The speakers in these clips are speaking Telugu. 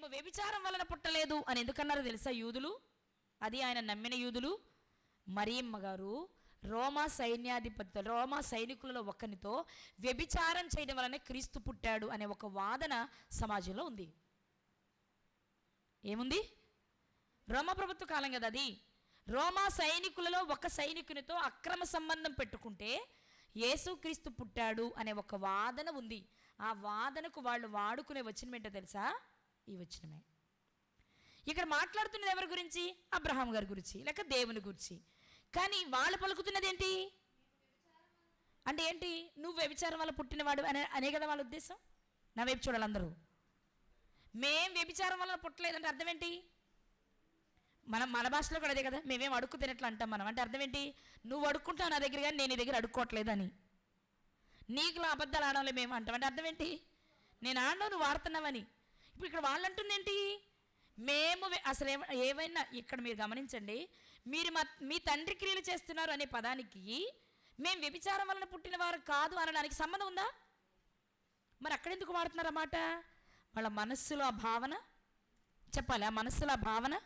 మేము వ్యభిచారం వలన పుట్టలేదు అని ఎందుకన్నారో తెలుసా యూదులు? అది ఆయన నమ్మిన యూదులు. మరియమ్మ గారు రోమా సైన్యాధిపతి రోమా సైనికులలో ఒకరితో వ్యభిచారం చేయడం వలన క్రీస్తు పుట్టాడు అనే ఒక వాదన సమాజంలో ఉంది. ఏముంది? రోమా ప్రభుత్వ కాలం కదా అది. రోమా సైనికులలో ఒక సైనికునితో అక్రమ సంబంధం పెట్టుకుంటే యేసుక్రీస్తు పుట్టాడు అనే ఒక వాదన ఉంది. ఆ వాదనకు వాళ్ళు వాడుకునే వచ్చినమేంటో తెలుసా? ఈ వచనమే. ఇక్కడ మాట్లాడుతున్నది ఎవరి గురించి? అబ్రహాం గారి గురించి లేక దేవుని గురించి. కానీ వాళ్ళు పలుకుతున్నది ఏంటి అంటే ఏంటి? నువ్వు వ్యభిచారం వల్ల పుట్టినవాడు అనే అనే కదా వాళ్ళ ఉద్దేశం? నా వైపు చూడాలి అందరూ. మేం వ్యభిచారం వల్ల పుట్టలేదంటే అర్థం ఏంటి? మనం మన భాషలో కూడా అదే కదా మేమేం అడుక్కు తినట్లు అంటాం మనం. అంటే అర్థం ఏంటి? నువ్వు అడుక్కుంటావు నా దగ్గర కానీ నేను నీ దగ్గర అడుక్కోవట్లేదని. నీకులో అబద్ధాలు ఆడలే మేము అంటాం అంటే అర్థం ఏంటి? నేను ఆడను నువ్వు వాడుతున్నావని ఇప్పుడు ఇక్కడ వాళ్ళు అంటుంది ఏంటి మేము అసలు ఏవైనా ఏమైనా ఇక్కడ మీరు గమనించండి. మీరు మా మీ తండ్రి క్రియలు చేస్తున్నారు అనే పదానికి మేము వ్యభిచారం వలన పుట్టిన వారు కాదు అనడానికి సంబంధం ఉందా? మరి అక్కడ ఎందుకు వాడుతున్నారు అన్నమాట వాళ్ళ మనస్సులో ఆ భావన? చెప్పాలి? ఆ మనస్సులో ఆ భావన?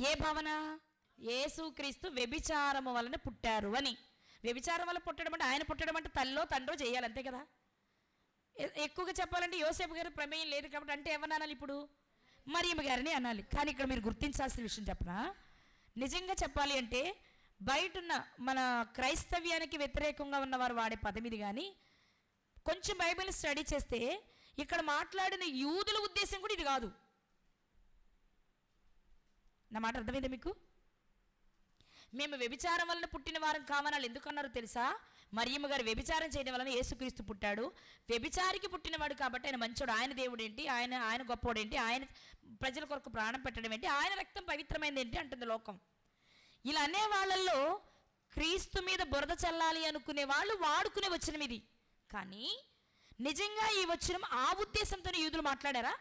ఏ భావన? ఏసుక్రీస్తు వ్యభిచారము వలన పుట్టారు అని. వ్యభిచారం వల్ల పుట్టడం అంటే ఆయన పుట్టడం అంటే తల్లో తండ్రో చేయాలి అంతే కదా? ఎక్కువగా చెప్పాలంటే యోసేపు గారి ప్రమేయం లేదు కాబట్టి అంటే ఎవరిని అనాలి ఇప్పుడు? మరియమ్మ గారిని అనాలి. కానీ ఇక్కడ మీరు గుర్తించాల్సిన విషయం చెప్పనా? నిజంగా చెప్పాలి అంటే బయట ఉన్న మన క్రైస్తవ్యానికి వ్యతిరేకంగా ఉన్నవారు వాడే పదం ఇది కానీ కొంచెం బైబిల్ స్టడీ చేస్తే ఇక్కడ మాట్లాడిన యూదుల ఉద్దేశం కూడా ఇది కాదు. నా మాట అర్థమైందా మీకు? మేము వ్యభిచారం వలన పుట్టిన వారం కామని ఎందుకన్నారో తెలుసా? మరియమ్మ గారు వ్యభిచారం చేయడం వలన యేసుక్రీస్తు పుట్టాడు. వ్యభిచారికి పుట్టినవాడు కాబట్టి ఆయన మంచోడు. ఆయన దేవుడు ఏంటి ఆయన ఆయన గొప్పోడు ఏంటి ఆయన ప్రజల కొరకు ప్రాణం పెట్టడం ఏంటి? ఆయన రక్తం పవిత్రమైంది ఏంటి అంటుంది లోకం. ఇలా అనే వాళ్ళల్లో క్రీస్తు మీద బురద చల్లాలి అనుకునే వాళ్ళు వాడుకునే వచనం ఇది. కానీ నిజంగా ఈ వచ్చిన ఆ ఉద్దేశంతోనే యూదులు మాట్లాడారా?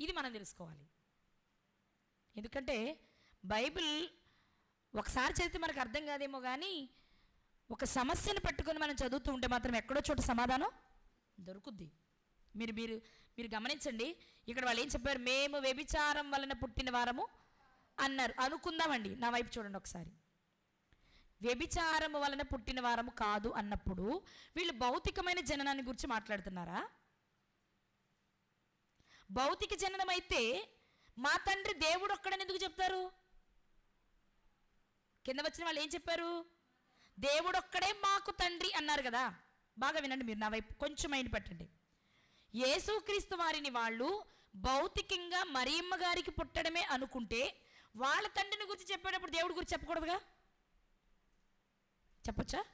ఇది మనం తెలుసుకోవాలి. ఎందుకంటే బైబిల్ ఒకసారి చదివితే మనకు అర్థం కాదేమో కానీ ఒక సమస్యను పట్టుకొని మనం చదువుతూ ఉంటే మాత్రం ఎక్కడో చోట సమాధానం దొరుకుద్ది. మీరు మీరు మీరు గమనించండి. ఇక్కడ వాళ్ళు ఏం చెప్పారు? మేము వ్యభిచారం వలన పుట్టిన వారము అన్నారు. అనుకుందామండి నా వైపు చూడండి ఒకసారి. వ్యభిచారము వలన పుట్టిన వారము కాదు అన్నప్పుడు వీళ్ళు భౌతికమైన జననాన్ని గురించి మాట్లాడుతున్నారా? భౌతిక జననం అయితే మా తండ్రి దేవుడు ఒక్కడని ఎందుకు చెప్తారు? కింద వచ్చిన వాళ్ళు ఏం చెప్పారు? దేవుడొక్కడే మాకు తండ్రి అన్నారు కదా. బాగా వినండి మీరు నా వైపు కొంచెం మైండ్ పెట్టండి. యేసుక్రీస్తు వారిని వాళ్ళు భౌతికంగా మరియమ్మ గారికి పుట్టడమే అనుకుంటే వాళ్ళ తండ్రిని గురించి చెప్పేటప్పుడు దేవుడి గురించి చెప్పకూడదుగా? చెప్పొచ్చా?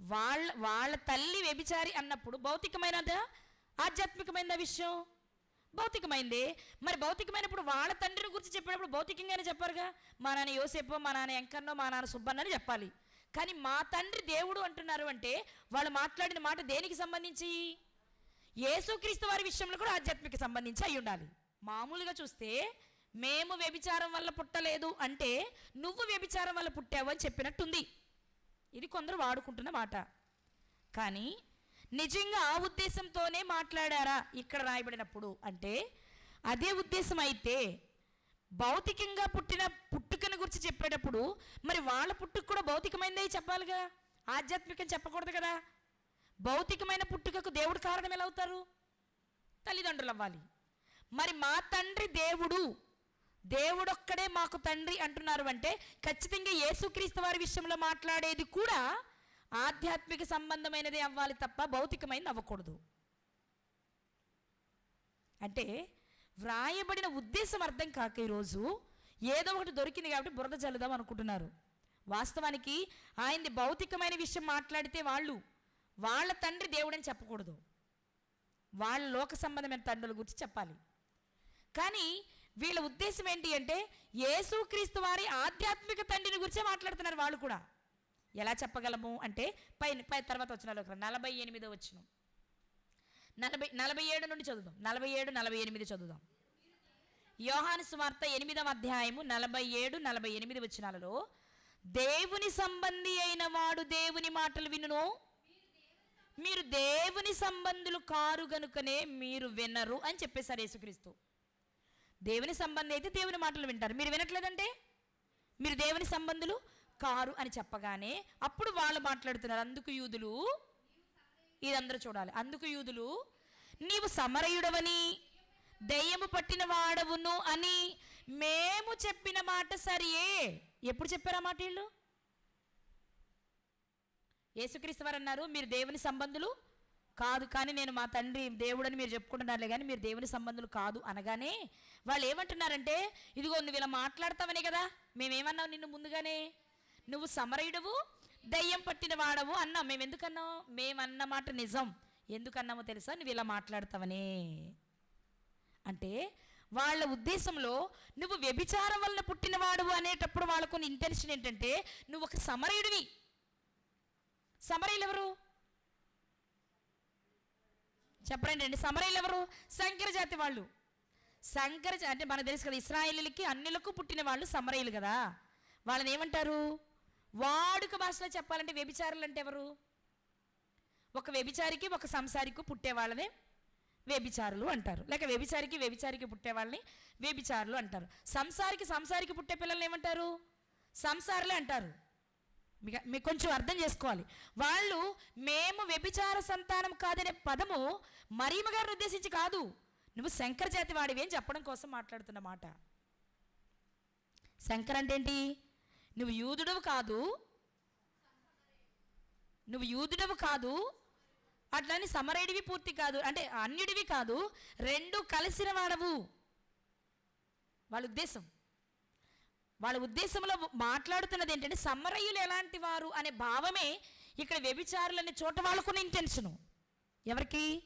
వాళ్ళ వాళ్ళ తల్లి వ్యభిచారి అన్నప్పుడు భౌతికమైనదా? ఆధ్యాత్మికమైన విషయం? భౌతికమైంది. మరి భౌతికమైనప్పుడు వాళ్ళ తండ్రిని గురించి చెప్పేటప్పుడు భౌతికంగానే చెప్పారుగా? మా నాన్న యోసేపో మా నాన్న ఎంకన్నో మా నాన్న సుబ్బన్నని చెప్పాలి. కానీ మా తండ్రి దేవుడు అంటున్నారు అంటే వాళ్ళు మాట్లాడిన మాట దేనికి సంబంధించి? యేసుక్రీస్తు వారి విషయంలో కూడా ఆధ్యాత్మిక సంబంధించి అయి ఉండాలి. మామూలుగా చూస్తే మేము వ్యభిచారం వల్ల పుట్టలేదు అంటే నువ్వు వ్యభిచారం వల్ల పుట్టావు అని చెప్పినట్టుంది. ఇది కొందరు వాడుకుంటున్న మాట. కానీ నిజంగా ఆ ఉద్దేశంతోనే మాట్లాడారా ఇక్కడ రాయబడినప్పుడు అంటే అదే ఉద్దేశం అయితే భౌతికంగా పుట్టిన పుట్టుకను గురించి చెప్పేటప్పుడు మరి వాళ్ళ పుట్టుక కూడా భౌతికమైనదే చెప్పాలిగా ఆధ్యాత్మికం చెప్పకూడదు కదా? భౌతికమైన పుట్టుకకు దేవుడు కారణం ఎలా అవుతారు? తల్లిదండ్రులు అవ్వాలి. మరి మా తండ్రి దేవుడు దేవుడొక్కడే మాకు తండ్రి అంటున్నారు అంటే ఖచ్చితంగా యేసుక్రీస్తు వారి విషయంలో మాట్లాడేది కూడా ఆధ్యాత్మిక సంబంధమైనదే అవ్వాలి తప్ప భౌతికమైనది అవ్వకూడదు. అంటే వ్రాయబడిన ఉద్దేశం అర్థం కాక ఈరోజు ఏదో ఒకటి దొరికింది కాబట్టి బురద చల్లుదాం అనుకుంటున్నారు. వాస్తవానికి ఆయనది భౌతికమైన విషయం మాట్లాడితే వాళ్ళు వాళ్ళ తండ్రి దేవుడని చెప్పకూడదు. వాళ్ళ లోక సంబంధమైన తండ్రుల గురించి చెప్పాలి. కానీ వీళ్ళ ఉద్దేశం ఏంటి అంటే యేసుక్రీస్తు వారి ఆధ్యాత్మిక తండ్రిని గురించే మాట్లాడుతున్నారు వాళ్ళు కూడా. ఎలా చెప్పగలము అంటే పైన పై తర్వాత వచ్చిన నలభై ఎనిమిదో వచ్చినాం నలభై నలభై ఏడు నుండి చదువుదాం. నలభై ఏడు నలభై ఎనిమిది చదువుదాం. యోహాను సువార్త ఎనిమిదవ అధ్యాయము నలభై ఏడు నలభై ఎనిమిది వచ్చినాలలో దేవుని సంబంధి అయిన వాడు దేవుని మాటలు వినును. మీరు దేవుని సంబంధులు కారు గనుకనే మీరు వినరు అని చెప్పేశారు యేసుక్రీస్తు. దేవుని సంబంధి అయితే దేవుని మాటలు వింటారు. మీరు వినట్లేదంటే? మీరు దేవుని సంబంధులు కారు అని చెప్పగానే అప్పుడు వాళ్ళు మాట్లాడుతున్నారు. అందుకు యూదులు ఇదందరూ చూడాలి. అందుకు యూదులు నీవు సమరయుడవని దెయ్యము పట్టిన వాడవును అని మేము చెప్పిన మాట సరియే. ఎప్పుడు చెప్పారు ఆ మాట వీళ్ళు? యేసుక్రీస్తు వారు అన్నారు మీరు దేవుని సంబంధులు కాదు కానీ నేను మా తండ్రి దేవుడని మీరు చెప్పుకుంటున్నారులే కానీ మీరు దేవుని సంబంధులు కాదు అనగానే వాళ్ళు ఏమంటున్నారంటే ఇదిగో నువ్వు ఇలా మాట్లాడతావనే కదా మేమేమన్నావు నిన్ను ముందుగానే? నువ్వు సమరయుడవు దయ్యం పట్టిన వాడవు అన్నాం మేము ఎందుకన్నాం మేమన్న మాట నిజం. ఎందుకన్నామో తెలుసా? నువ్వు ఇలా మాట్లాడతావనే. అంటే వాళ్ళ ఉద్దేశంలో నువ్వు వ్యభిచారం వలన పుట్టినవాడు అనేటప్పుడు వాళ్ళకున్న ఇంటెన్షన్ ఏంటంటే నువ్వు ఒక సమరయుడివి. సమరయులు ఎవరు చెప్పండి అండి సమరయులు ఎవరు శంకర జాతి వాళ్ళు. శంకర అంటే మనకు తెలుసు కదా ఇస్రాయేలీలకి అన్నిలకు పుట్టిన వాళ్ళు సమరయులు కదా. వాళ్ళని ఏమంటారు? వాడుక భాషలో చెప్పాలంటే వ్యభిచారులు అంటే ఎవరు? ఒక వ్యభిచారికి ఒక సంసారికి పుట్టే వాళ్ళనే వ్యభిచారులు అంటారు. లేక వ్యభిచారికి వ్యభిచారికి పుట్టే వాళ్ళని వ్యభిచారులు అంటారు. సంసారికి సంసారికి పుట్టే పిల్లల్ని ఏమంటారు? సంసారులే అంటారు. మీకు కొంచెం అర్థం చేసుకోవాలి. వాళ్ళు మేము వ్యభిచార సంతానం కాదనే పదము మరీమ గారిని ఉద్దేశించి కాదు. నువ్వు శంకర జాతి వాడివి అని చెప్పడం కోసం మాట్లాడుతున్న మాట. శంకర్ అంటే ఏంటి? నువ్వు యూదుడవు కాదు. నువ్వు యూదుడవు కాదు. అట్లని సమరేడివి పూర్తి కాదు. అంటే అన్యుడివి కాదు. రెండు కలిసిన వాడవు వాళ్ళ ఉద్దేశం. వాళ్ళ ఉద్దేశంలో మాట్లాడుతున్నది ఏంటంటే సమరయులు ఎలాంటి వారు అనే భావమే ఇక్కడ వ్యభిచారులనే చోట వాళ్ళకున్న ఇంటెన్షను ఎవరికి?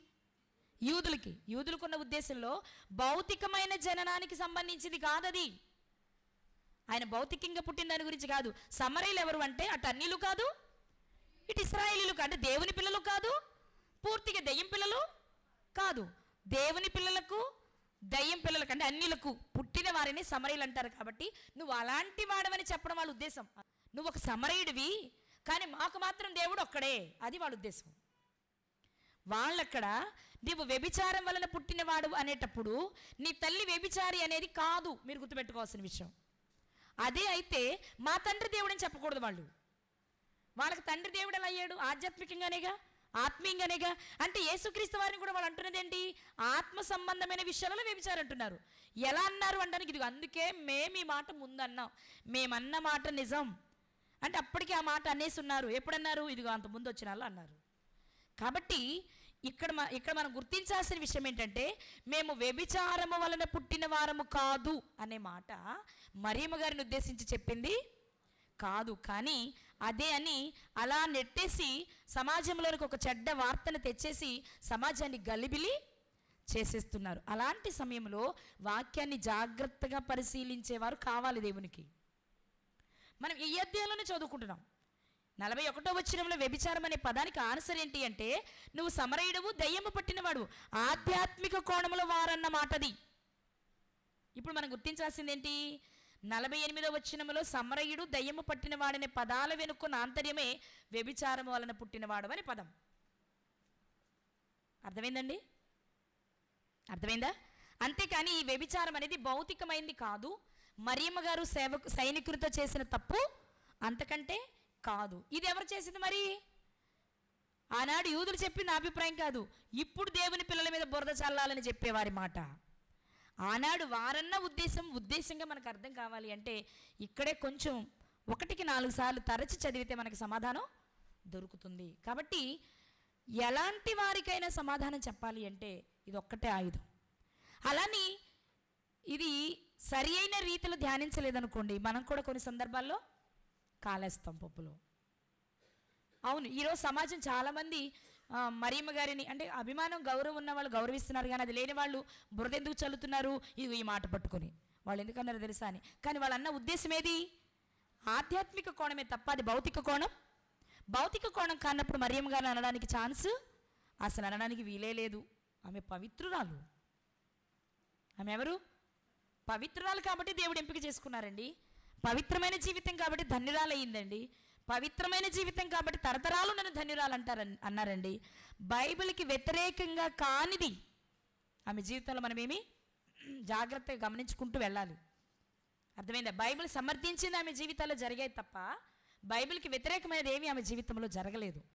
యూదులకి. యూదులకున్న ఉద్దేశంలో భౌతికమైన జననానికి సంబంధించింది కాదది. ఆయన భౌతికంగా పుట్టిన దాని గురించి కాదు. సమరయులు ఎవరు అంటే అటు అన్నిలు కాదు ఇటు ఇస్రాయేలీలు కాదు అంటే దేవుని పిల్లలు కాదు పూర్తిగా దెయ్యం పిల్లలు కాదు. దేవుని పిల్లలకు దయ్యం పిల్లలకు అంటే అన్నిలకు పుట్టిన వారిని సమరయులు అంటారు కాబట్టి నువ్వు అలాంటి వాడవని చెప్పడం వాళ్ళ ఉద్దేశం. నువ్వు ఒక సమరయుడివి కానీ మాకు మాత్రం దేవుడు ఒక్కడే అది వాళ్ళ ఉద్దేశం. వాళ్ళక్కడ నీవు వ్యభిచారం వలన పుట్టినవాడు అనేటప్పుడు నీ తల్లి వ్యభిచారి అనేది కాదు మీరు గుర్తుపెట్టుకోవాల్సిన విషయం. అదే అయితే మా తండ్రి దేవుడని చెప్పకూడదు వాళ్ళు. వాళ్ళకి తండ్రి దేవుడు ఎలా అయ్యాడు? ఆధ్యాత్మికంగానేగా? ఆత్మీయంగానేగా? అంటే యేసుక్రీస్తు వారిని కూడా వాళ్ళు అంటున్నది ఏంటి ఆత్మ సంబంధమైన విషయాలలో వ్యభిచారం అంటున్నారు ఎలా అన్నారు అంటానికి ఇది అందుకే మేము ఈ మాట ముందన్నాం. మేమన్న మాట నిజం. అంటే అప్పటికి ఆ మాట అనేసి ఉన్నారు ఎప్పుడన్నారు? ఇదిగో అంత ముందు వచ్చిన వాళ్ళు అన్నారు. కాబట్టి ఇక్కడ ఇక్కడ మనం గుర్తించాల్సిన విషయం ఏంటంటే మేము వ్యభిచారము వలన పుట్టిన వారము కాదు అనే మాట మరియమ్మ గారిని ఉద్దేశించి చెప్పింది కాదు. కానీ అదే అని అలా నెట్టేసి సమాజంలోనికి ఒక చెడ్డ వార్తను తెచ్చేసి సమాజాన్ని గలిబిలి చేసేస్తున్నారు. అలాంటి సమయంలో వాక్యాన్ని జాగ్రత్తగా పరిశీలించేవారు కావాలి దేవునికి. మనం ఈ అధ్యాయంలోనే చదువుకుంటున్నాం. నలభై ఒకటో వచ్చినంలో వ్యభిచారం అనే పదానికి ఆన్సర్ ఏంటి అంటే నువ్వు సమరయుడవు దయ్యము పట్టినవాడు ఆధ్యాత్మిక కోణంలో వారన్న మాటది. ఇప్పుడు మనం గుర్తించాల్సింది ఏంటి? నలభై ఎనిమిదో వచ్చినములో సమరయుడు దయ్యము పట్టినవాడనే పదాల వెనుక్కున్న ఆంతర్యమే వ్యభిచారము వలన పుట్టినవాడు అనే పదం. అర్థమైందండి? అర్థమైందా? అంతేకాని ఈ వ్యభిచారం అనేది భౌతికమైంది కాదు. మరియమ్మ గారు సేవకు సైనికులతో చేసిన తప్పు. అంతకంటే కాదు. ఇది ఎవరు చేసింది మరి? ఆనాడు యూదులు చెప్పింది అభిప్రాయం కాదు. ఇప్పుడు దేవుని పిల్లల మీద బురద చల్లాలని చెప్పేవారి మాట. ఆనాడు వారన్న ఉద్దేశం ఉద్దేశంగా మనకు అర్థం కావాలి అంటే ఇక్కడే కొంచెం ఒకటికి నాలుగు సార్లు తరచి చదివితే మనకి సమాధానం దొరుకుతుంది. కాబట్టి ఎలాంటి వారికైనా సమాధానం చెప్పాలి అంటే ఇది ఒక్కటే ఆయుధం. అలాని ఇది సరి అయిన రీతిలో ధ్యానించలేదనుకోండి. మనం కూడా కొన్ని సందర్భాల్లో కాలేస్తాం పప్పులో అవును ఈరోజు సమాజం చాలామంది ఆ, మరియమ్మ గారిని అంటే అభిమానం గౌరవం ఉన్న వాళ్ళు గౌరవిస్తున్నారు కానీ అది లేని వాళ్ళు బురద ఎందుకు చల్లుతున్నారు? ఇది ఈ మాట పట్టుకొని. వాళ్ళు ఎందుకన్నారు తెలుసా అని. కానీ వాళ్ళన్న ఉద్దేశం ఏది? ఆధ్యాత్మిక కోణమే తప్ప అది భౌతిక కోణం. భౌతిక కోణం కానప్పుడు మరియమ్మ గారిని అనడానికి ఛాన్స్? అసలు అనడానికి వీలే లేదు. ఆమె పవిత్రురాలు. ఆమె ఎవరు? పవిత్రురాలు కాబట్టి దేవుడు ఎంపిక చేసుకున్నారండి. పవిత్రమైన జీవితం కాబట్టి ధన్యురాలయ్యిందండి. పవిత్రమైన జీవితం కాబట్టి తరతరాలు నన్ను ధన్యురాలు అంటారు అన్నారండి. బైబిల్కి వ్యతిరేకంగా కానిది ఆమె జీవితంలో మనమేమి జాగ్రత్తగా గమనించుకుంటూ వెళ్ళాలి. అర్థమైందా? బైబిల్ సమర్థించింది ఆమె జీవితాల్లో జరిగాయి తప్ప బైబిల్కి వ్యతిరేకమైనది ఏమీ ఆమె జీవితంలో జరగలేదు.